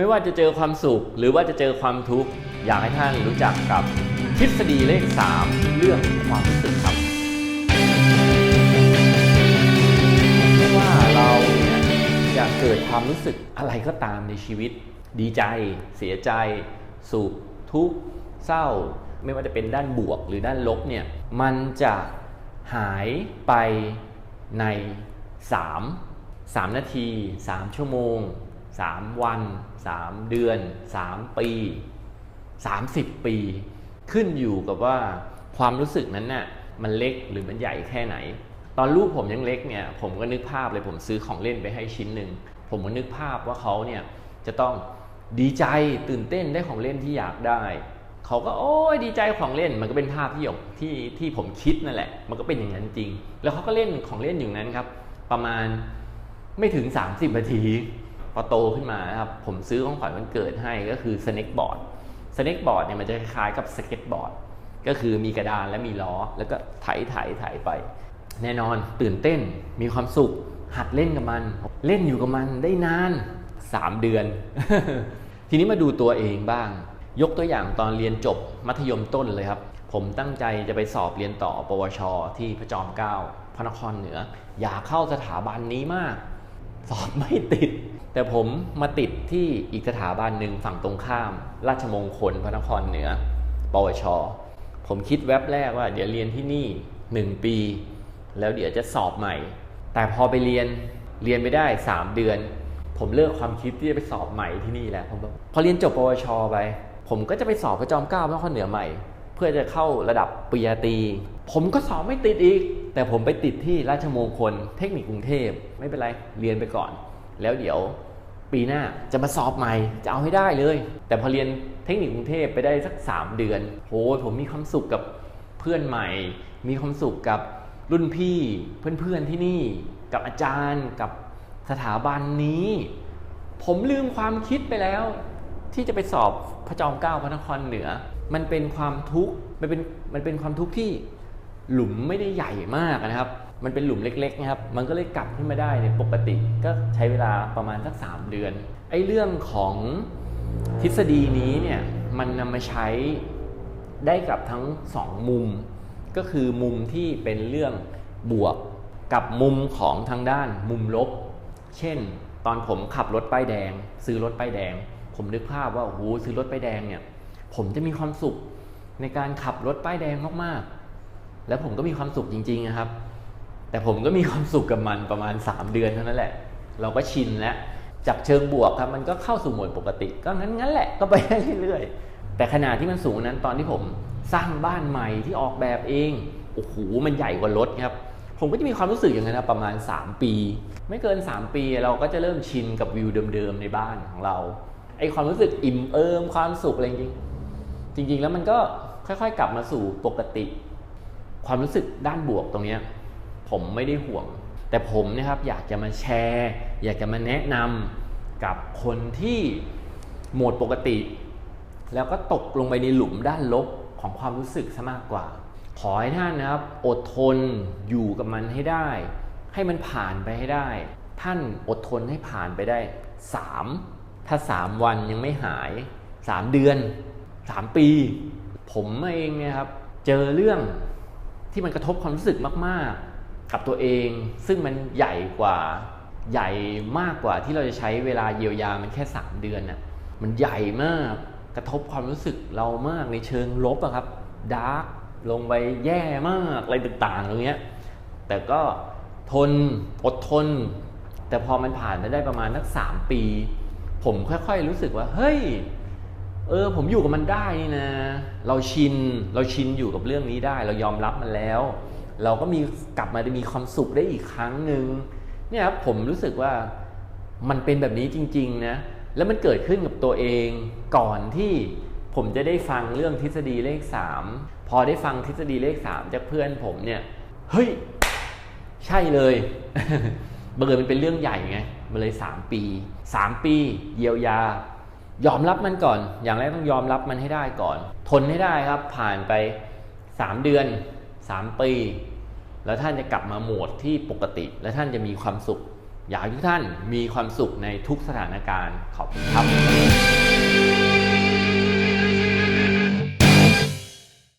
ไม่ว่าจะเจอความสุข หรือว่าจะเจอความทุกข์อยากให้ท่านรู้จักกับทฤษฎีเลข 3 เรื่องความรู้สึกครับไม่ว่าเราเนี่ยจะเกิดความรู้สึกอะไรก็ตามในชีวิต ดีใจ เสียใจ สุข ทุกข์ เศร้า ไม่ว่าจะเป็นด้านบวกหรือด้านลบเนี่ยมันจะหายไปใน 3 3 นาที 3 ชั่วโมง 3 วัน 3 เดือน 3 ปี 30 ปี ขึ้นอยู่กับว่าความรู้สึกนั้นน่ะมันเล็กหรือมันใหญ่แค่ไหน ตอนลูกผมยังเล็กเนี่ยผมก็นึกภาพเลยผมซื้อของเล่นไปให้ชิ้นหนึ่งผมก็นึกภาพว่าเขาเนี่ยจะต้องดีใจตื่นเต้นได้ของเล่นที่อยากได้เขาก็โอ้ยดีใจของเล่นมันก็เป็นภาพที่ผมที่ที่ผมคิดนั่นแหละ มันก็เป็นอย่างนั้นจริง แล้วเขาก็เล่นของเล่นอยู่นั้นครับ ประมาณไม่ถึง 30นาที พอโตขึ้นมานะครับผมซื้อของขวัญวันเกิดให้ก็คือสเน็กบอร์ดสเน็กบอร์ดเนี่ยมันจะคล้ายกับสเก็ตบอร์ดก็คือมีกระดานและมีล้อ แล้วก็ไถไถไถไป แน่นอนตื่นเต้นมีความสุข หัดเล่นกับมัน เล่นอยู่กับมันได้นาน 3 เดือน ทีนี้มาดูตัวเองบ้าง ยกตัวอย่างตอนเรียนจบมัธยมต้นเลยครับ ผมตั้งใจจะไปสอบเรียนต่อ ปวช ที่พระจอมเกล้าพระนครเหนือ อยากเข้าสถาบันนี้มาก สอบไม่ติด แต่ผมมาติดที่อีกสถาบันหนึ่งฝั่งตรงข้าม ราชมงคลพระนครเหนือ ปวช ผมคิดแวบแรกว่า เดี๋ยวเรียนที่นี่ 1 ปี แล้วเดี๋ยวจะสอบใหม่ แต่พอไปเรียนเรียนไปได้ 3 เดือน ผมเลิกความคิดที่จะไปสอบใหม่ที่นี่แล้วผมพอเรียนจบปวช ไป ผมก็จะไปสอบพระจอมเกล้าพระนครเหนือใหม่ เพื่อจะเข้าระดับปริญญาตรีผมก็สอบไม่ติดอีก แต่ผมไปติดที่ราชมงคลเทคนิคกรุงเทพไม่เป็นไรเรียนไปก่อน แล้วเดี๋ยวปีหน้าจะมาสอบใหม่จะเอาให้ได้เลย แต่พอเรียนเทคนิคกรุงเทพไปได้สัก 3 เดือนโหผมมีความสุขกับเพื่อนใหม่ มีความสุขกับรุ่นพี่เพื่อนๆที่นี่ กับอาจารย์กับสถาบันนี้ ผมลืมความคิดไปแล้ว ที่จะไปสอบพระจอมเกล้าพระนครเหนือ มันเป็นความทุกข์มันเป็นมันเป็นความทุกข์ที่ หลุมไม่ได้ใหญ่มากนะครับ มันเป็นหลุมเล็กๆนะครับ มันก็เลยกลับขึ้นมาได้ในปกติ ก็ใช้เวลาประมาณสัก 3 เดือน ไอ้เรื่องของทฤษฎีนี้เนี่ยมันนำมาใช้ได้กับทั้งสองมุม ก็คือมุมที่เป็นเรื่องบวกกับมุมของทางด้านมุมลบ เช่น ตอนผมขับรถป้ายแดง ซื้อรถป้ายแดง ผมนึกภาพว่าโอ้โหซื้อรถป้ายแดงเนี่ยผมจะมีความสุขในการขับรถป้ายแดงมากๆ แล้วผมก็มีความสุขจริงๆนะครับ แต่ผมก็มีความสุขกับมันประมาณ 3 เดือนเท่านั้นแหละ เราก็ชินแล้วจากเชิงบวกครับมันก็เข้าสู่โหมดปกติ ก็งั้นงั้นแหละก็ไปเรื่อยๆ แต่ขนาดที่มันสูงนั้นตอนที่ผมสร้างบ้านใหม่ที่ออกแบบเองโอ้โหมันใหญ่กว่ารถครับ ผมก็จะมีความรู้สึกอย่างนั้นนะประมาณ 3 ปี ไม่เกิน 3 ปีเราก็จะเริ่มชินกับวิวเดิมๆในบ้านของเราไอความรู้สึกอิ่มเอิมความสุขอะไรจริงจริงๆแล้วมันก็ค่อยๆ กลับมาสู่ปกติ ความรู้สึกด้านบวกตรงนี้ผมไม่ได้ห่วง แต่ผมนะครับอยากจะมาแชร์ อยากจะมาแนะนำกับคนที่โหมดปกติ แล้วก็ตกลงไปในหลุมด้านลบของความรู้สึกซะมากกว่า ขอให้ท่านนะครับ อดทนอยู่กับมันให้ได้ ให้มันผ่านไปให้ได้ ท่านอดทนให้ผ่านไปได้ 3 ถ้า 3 วันยังไม่หาย 3 เดือน 3 ปี ผมเองนี่ยครับ เจอเรื่อง ที่มันกระทบความรู้สึกมากๆ กับตัวเอง ซึ่งมันใหญ่กว่าใหญ่มากกว่าที่เราจะใช้เวลาเยียวยามันแค่ 3 เดือนน่ะมันใหญ่มากกระทบความรู้สึกเรามากในเชิงลบอะครับดาร์กลงไปแย่มากอะไรต่างๆตรงเนี้ยแต่ก็ทนอดทน แต่พอมันผ่านไปได้ประมาณสักสามปี ผมค่อยๆรู้สึกว่า เฮ้ย เออผมอยู่กับมันได้นี่นะ เราชินเราชินอยู่กับเรื่องนี้ได้ เรายอมรับมันแล้ว เราก็มีกลับมาได้มีความสุขได้อีกครั้งหนึ่งเนี่ยครับผมรู้สึกว่ามันเป็นแบบนี้จริง ๆ นะ แล้วมันเกิดขึ้นกับตัวเองก่อนที่ผมจะได้ฟังเรื่องทฤษฎีเลข 3 พอได้ฟังทฤษฎีเลข 3 จากเพื่อนผมเนี่ยเฮ้ย ใช่เลยบังเอิญมันเป็นเรื่องใหญ่ไงมันเลย 3 ปี 3 ปี เยียวยา ยอมรับมันก่อน อย่างแรกต้องยอมรับมันให้ได้ก่อน ทนให้ได้ครับ ผ่านไป 3 เดือน 3 ปี แล้วท่านจะกลับมาโหมดที่ปกติ และท่านจะมีความสุข อยากให้ทุกท่านมีความสุขในทุกสถานการณ์ขอบคุณครับ